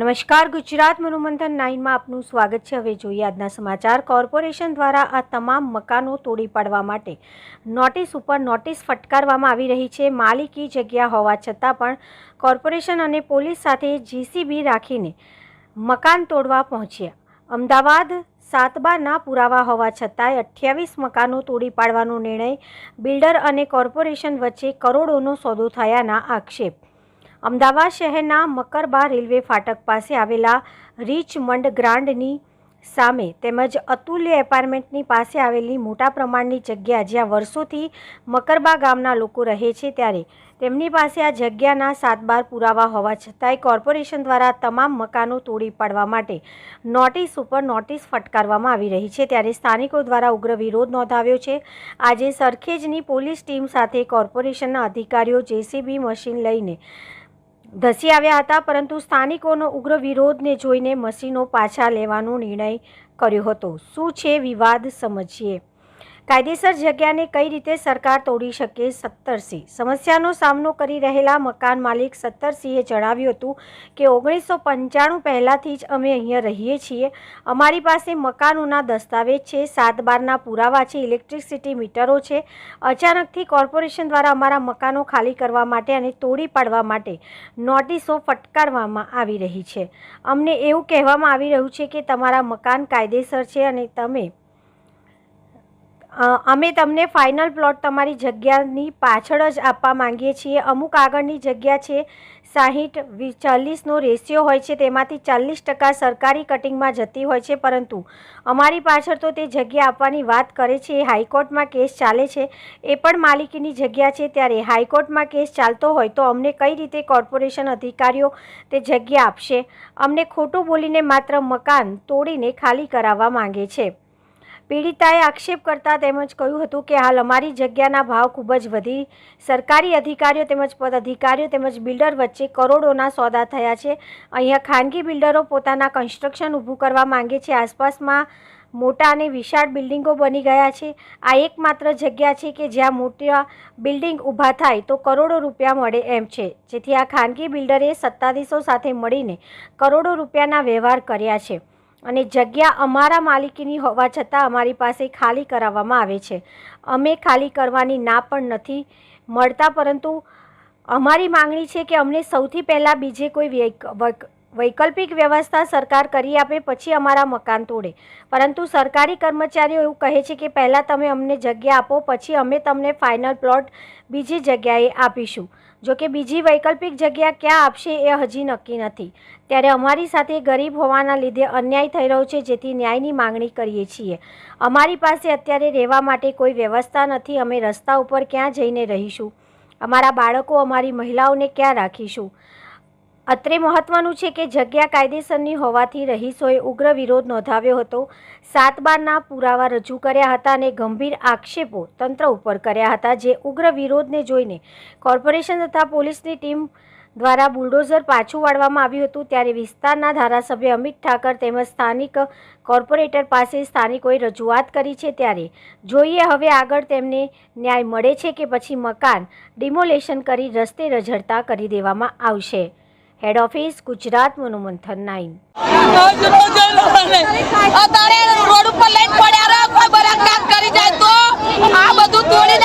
નમસ્કાર, ગુજરાત મનોમંથન નાઇનમાં આપનું સ્વાગત છે. હવે જોઈએ આજના સમાચાર. કોર્પોરેશન દ્વારા આ તમામ મકાનો તોડી પાડવા માટે નોટિસ ઉપર નોટિસ ફટકારવામાં આવી રહી છે. માલિકી જગ્યા હોવા છતાં પણ કોર્પોરેશન અને પોલીસ સાથે જીસીબી રાખીને મકાન તોડવા પહોંચ્યા. અમદાવાદ સાતબારના પુરાવા હોવા છતાંય અઠ્યાવીસ મકાનો તોડી પાડવાનો નિર્ણય બિલ્ડર અને કોર્પોરેશન વચ્ચે કરોડોનો સોદો થયાના આક્ષેપ અમદાવાદ શહેરના મકરબા રેલવે ફાટક પાસે આવેલા રીચમંડ ગ્રાન્ડની સામે તેમજ અતુલ્ય એપાર્ટમેન્ટની પાસે આવેલી મોટા પ્રમાણની જગ્યા જ્યાં વર્ષોથી મકરબા ગામના લોકો રહે છે ત્યારે તેમની પાસે આ જગ્યાના સાત બાર પુરાવા હોવા છતાંય કોર્પોરેશન દ્વારા તમામ મકાનો તોડી પાડવા માટે નોટિસ ઉપર નોટિસ ફટકારવામાં આવી રહી છે. ત્યારે સ્થાનિકો દ્વારા ઉગ્ર વિરોધ નોંધાવ્યો છે. આજે સરખેજની પોલીસ ટીમ સાથે કોર્પોરેશનના અધિકારીઓ જેસીબી મશીન લઈને ધસી આવ્યા હતા, પરંતુ સ્થાનિકોનો ઉગ્ર વિરોધને જોઈને મશીનો પાછા લેવાનો નિર્ણય કર્યો હતો. શું છે વિવાદ, સમજીએ. કાયદેસર જગ્યાને કઈ રીતે સરકાર તોડી શકે સત્તરસિંહ? સમસ્યાનો સામનો કરી રહેલા મકાન માલિક સત્તરસિંહે જણાવ્યું હતું કે, ઓગણીસો પંચાણું પહેલાંથી જ અમે અહીંયા રહીએ છીએ. અમારી પાસે મકાનોના દસ્તાવેજ છે સાત બારના પુરાવા છે, ઇલેક્ટ્રિસિટી મીટરો છે. અચાનકથી કોર્પોરેશન દ્વારા અમારા મકાનો ખાલી કરવા માટે અને તોડી પાડવા માટે નોટિસો ફટકારવામાં આવી રહી છે. અમને એવું કહેવામાં આવી રહ્યું છે કે, તમારા મકાન કાયદેસર છે અને તમે અમે તમને ફાઇનલ પ્લોટ તમારી જગ્યાની પાછળ જ આપવા માંગીએ છીએ. અમુક આગળની જગ્યા છે સાહીઠ ચાલીસનો રેશિયો હોય છે, તેમાંથી ચાલીસ ટકા સરકારી કટિંગમાં જતી હોય છે. પરંતુ અમારી પાછળ તો તે જગ્યા આપવાની વાત કરે છે. એ હાઈકોર્ટમાં કેસ ચાલે છે. એ પણ માલિકીની જગ્યા છે. ત્યારે હાઈકોર્ટમાં કેસ ચાલતો હોય તો અમને કઈ રીતે કોર્પોરેશન અધિકારીઓ તે જગ્યા આપશે? અમને ખોટું બોલીને માત્ર મકાન તોડીને ખાલી કરાવવા માંગે છે. પીડિતાએ આક્ષેપ કરતા તેમજ કહ્યું હતું કે હાલ અમારી જગ્યાના ભાવ ખૂબ જ વધી. સરકારી અધિકારીઓ તેમજ પદ અધિકારીઓ તેમજ બિલ્ડર વચ્ચે કરોડોના સોદા થયા છે. અહીંયા ખાનગી બિલ્ડરો પોતાના કન્સ્ટ્રક્શન ઊભું કરવા માંગે છે. આસપાસમાં મોટા અને વિશાળ બિલ્ડિંગો બની ગયા છે. આ એકમાત્ર જગ્યા છે કે જ્યાં મોટા બિલ્ડિંગ ઊભા થાય તો કરોડો રૂપિયા મળે એમ છે. જેથી આ ખાનગી બિલ્ડરે સત્તાધીશો સાથે મળીને કરોડો રૂપિયાના વ્યવહાર કર્યા છે. અને જગ્યા અમારા માલિકીની હોવા છતાં અમારી પાસે ખાલી કરાવવામાં આવે છે. અમે ખાલી કરવાની ના પણ નથી મળતા, પરંતુ અમારી માંગણી છે કે અમને સૌથી પહેલાં બીજે કોઈ વૈકલ્પિક વ્યવસ્થા સરકાર કરી આપે, પછી અમારા મકાન તોડે. પરંતુ સરકારી કર્મચારીઓ એવું કહે છે કે પહેલાં તમે અમને જગ્યા આપો, પછી અમે તમને ફાઇનલ પ્લોટ બીજી જગ્યાએ આપીશું. જો કે બીજી વૈકલ્પિક જગ્યા ક્યાં આપશે એ હજી નક્કી નથી. ત્યારે અમારી સાથે ગરીબ હોવાના લીધે અન્યાય થઈ રહ્યો છે, જેથી ન્યાયની માંગણી કરીએ છીએ. અમારી પાસે અત્યારે રહેવા માટે કોઈ વ્યવસ્થા નથી, અમે રસ્તા ઉપર ક્યાં જઈને રહીશું? અમારા બાળકો, અમારી મહિલાઓને ક્યાં રાખીશું? અત્રે મહત્વનું છે કે જગ્યા કાયદેસરની હોવાથી રહીશોએ ઉગ્ર વિરોધ નોંધાવ્યો હતો. સાત બારના પુરાવા રજૂ કર્યા હતા અને ગંભીર આક્ષેપો તંત્ર ઉપર કર્યા હતા, જે ઉગ્ર વિરોધને જોઈને કોર્પોરેશન તથા પોલીસની ટીમ દ્વારા બુલડોઝર પાછું વાળવામાં આવ્યું હતું. ત્યારે વિસ્તારના ધારાસભ્ય અમિત ઠાકર તેમજ સ્થાનિક કોર્પોરેટર પાસે સ્થાનિકોએ રજૂઆત કરી છે. ત્યારે જોઈએ હવે આગળ તેમને ન્યાય મળે છે કે પછી મકાન ડિમોલેશન કરી રસ્તે રઝળતા કરી દેવામાં આવશે. હેડ ઓફિસ ગુજરાત મનોમંથન નાઇન અત્યારે રોડ ઉપર લઈને કરી જાય તો? આ બધું તોડી